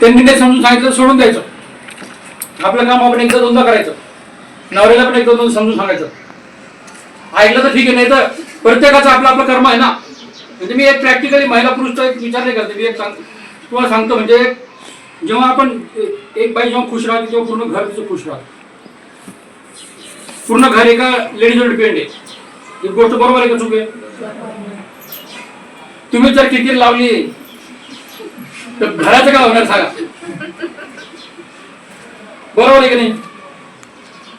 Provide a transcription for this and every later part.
त्यांनी नाही समजून सांगितलं सोडून द्यायचं. आपलं काम आपण एकदा दोनदा करायचं. नवऱ्याला पण एकदा दोन समजून सांगायचं. ऐकलं तर ठीक आहे नाही तर प्रत्येकाचं आपलं आपलं कर्म आहे ना. म्हणजे मी एक प्रॅक्टिकली महिला पुरुषचा एक विचार नाही करते मी एक सांग तुम्हाला सांगतो म्हणजे जेव्हा आपण एक बाई जेव्हा खुश राहते तेव्हा पूर्ण घर तिचं खुश राहतं. पूर्ण घर एका लेडीजवर डिपेंड आहे. ही गोष्ट बरोबर आहे का चुके तुम्ही जर किती लावली तर घराचं काय होणार सांगा. बरोबर आहे की नाही?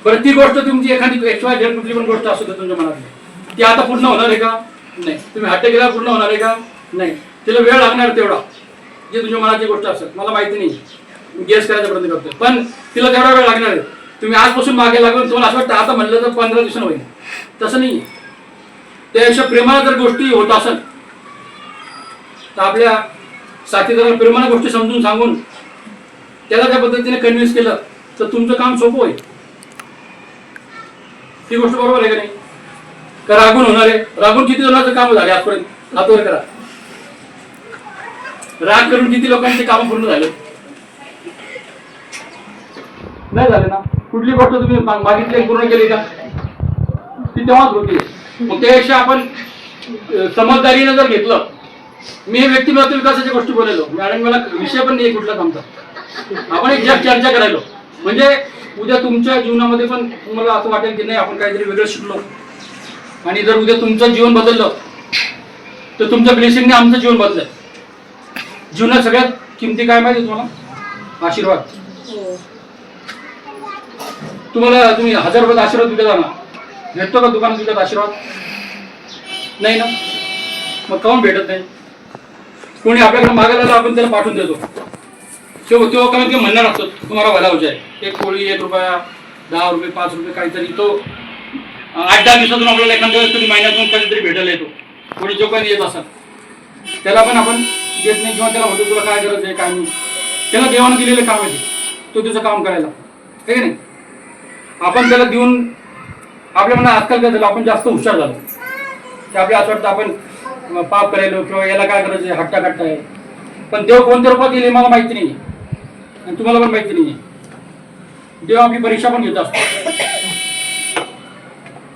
बरं ती गोष्ट तुमची एखादी एक्स वाय झेड कुठली पण गोष्ट असू दे तुमच्या मनातली. ती आता पूर्ण होणार आहे का? नाही. तुम्ही हट्ट केला पूर्ण होणार आहे का? नाही. तिला वेळ लागणार तेवढा. जे तुमच्या मनाची गोष्ट असतात मला माहिती नाही. गेस करायचा प्रयत्न करतो पण तिला तेवढा वेळ लागणार आहे. तुम्ही आजपासून मागे लागून तुम्हाला असं वाटतं आता म्हणलं तर पंधरा दिवसानं होईल. तसं नाही त्यापेक्षा प्रेमाला जर गोष्टी होत असेल तर आपल्या साथीदाराला प्रेमाने गोष्टी समजून सांगून त्याला त्या पद्धतीने कन्व्हिन्स केलं तर तुमचं काम सोपं होईल. ही गोष्ट बरोबर आहे का नाही? का रागून होणार आहे? रागून किती जणांचं काम झाले आजपर्यंत? हातवर करा. राग करून किती लोकांचे काम पूर्ण झाले? नाही झाले ना. कुठली गोष्ट तुम्ही मागितली पूर्ण केली का? ती तेव्हाच होती. मग त्यापेक्षा आपण समजदारीनं समजदारीने जर घेतलं मी व्यक्तिमत्व विकासाच्या गोष्टी बोलायलो मॅडम मला विषय पण नाही कुठलाच आमचा आपण एक जग चर्चा करायलो. म्हणजे उद्या तुमच्या जीवनामध्ये पण तुम्हाला असं वाटेल की नाही आपण काहीतरी वेगळं शिकलो. आणि जर उद्या तुमचं जीवन बदललं तर तुमच्या ब्लेसिंगने आमचं जीवन बदललं. जीवनात सगळ्यात किमती काय माहिती तुम्हाला? आशीर्वाद. तुम्हाला तुम्ही हजार रुपयाचा आशीर्वाद विकत आणा भेटतो का दुकानात विकत आशीर्वाद? नाही ना? मग काऊन भेटत नाही? कोणी आपल्याकडे मागायला आलं, आपण त्याला पाठवून देतो. तो तो कमीत कमी म्हणणार असतो तुम्हाला भला आहे एक कोळी एक रुपया दहा रुपये पाच रुपये काहीतरी. तो आठ दहा दिवसातून आपल्याला एखाद्या वेळेस तरी महिन्यातून कधीतरी भेटायला येतो. कोणी जो काही येत असत त्याला पण आपण देत नाही किंवा त्याला म्हणतो तुला काय गरज आहे काय नाही. त्याला देवानं दिलेलं काम आहे तो. त्याचं काम करायला ठीक आहे नाही? आपण त्याला देऊन आपल्या मनात आजकाल काय झालं आपण जास्त हुशार झालो. की आपल्या असं वाटतं आपण पाप करायलो किंवा याला काय करायचं? हट्टा कट्टा आहे. पण देव कोणत्या रूपात येईल मला माहिती नाही आणि तुम्हाला पण माहिती नाही देव आपली परीक्षा पण घेत असतो.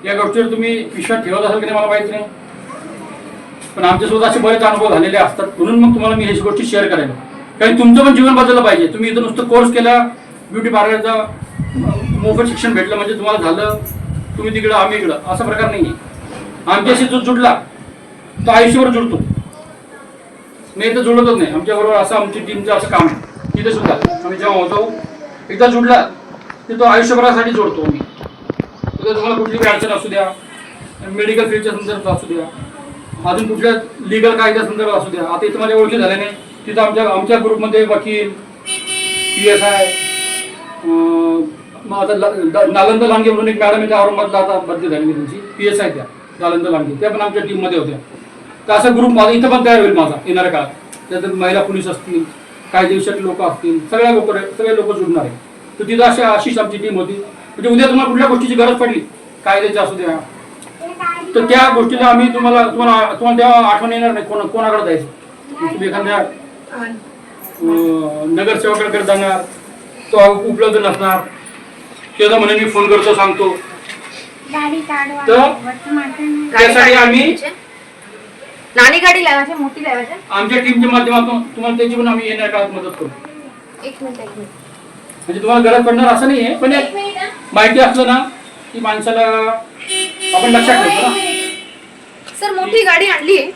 या गोष्टीवर तुम्ही विश्वास ठेवत असाल की नाही मला माहिती नाही. पण आमच्यासोबत असे बरेच अनुभव झालेले असतात. म्हणून मग तुम्हाला मी ह्याची गोष्टी शेअर करायला. कारण तुमचं पण जीवन बदललं पाहिजे. तुम्ही इथं नुसतं कोर्स केला ब्युटी पार्लरचा मोफत शिक्षण भेटलं म्हणजे तुम्हाला झालं तुम्ही तिकडं आम्ही इकडं. असा प्रकार नाही आहे आमच्याशी जो जुडला तो आयुष्यभर जुळतो. मी इथं जुळतच नाही. आमच्याबरोबर असं आमची टीमचं असं काम आहे. तिथे सुद्धा. आम्ही जेव्हा होतो एकदा जुडला की तो आयुष्यभरासाठी जोडतो आम्ही. तिथे तुम्हाला कुठली अडचण असू द्या मेडिकल फील्डच्या संदर्भात असू द्या अजून कुठल्या लिगल कायद्या संदर्भात असू द्या. आता इथं माझ्या ओळखी झाल्या नाही. तिथं आमच्या आमच्या ग्रुपमध्ये वकील पी एस आय मग आता नालंदा लांगे म्हणून एक मॅडम इथे औरंगाबादला आता बदली झाली मी त्यांची. पी एस आय त्या. नालंदा लांडगे. त्या पण आमच्या टीममध्ये होत्या. तर असा ग्रुप माझा इथं पण तयार होईल माझा येणाऱ्या काळात. त्याच्यात महिला पोलीस असतील कायदेशीर लोक असतील सगळ्या लोक सगळे लोक जुडणार आहे. तर तिथं अशी अशीच आमची टीम होती. म्हणजे उद्या तुम्हाला कुठल्या गोष्टीची गरज पडली? कायद्याची असू द्या. तर त्या गोष्टीला आम्ही तुम्हाला तुम्हाला तुम्हाला तेव्हा आठवण येणार नाही कोणा कोणाकडे जायचं. तुम्ही एखाद्या नगरसेवकाकडे जाणार तो उपलब्ध नसणार. त्याचा म्हणे मी फोन करतो सांगतो. काढवा तर? मारताना. त्यासाठी आम्ही नानी गाडी लावायची मोठी लावायची? आमच्या टीमच्या माध्यमातून तुम्हाला त्याची पण आम्ही येणार काळात मदत करू. एक मिनिट एक मिनिट. म्हणजे तुम्हाला गरज पडणार असं नाही आहे पण एक माहिती असलं ना की माणसाला आपण लक्षात ठेवतो ना. सर मोठी गाडी आणली आहे.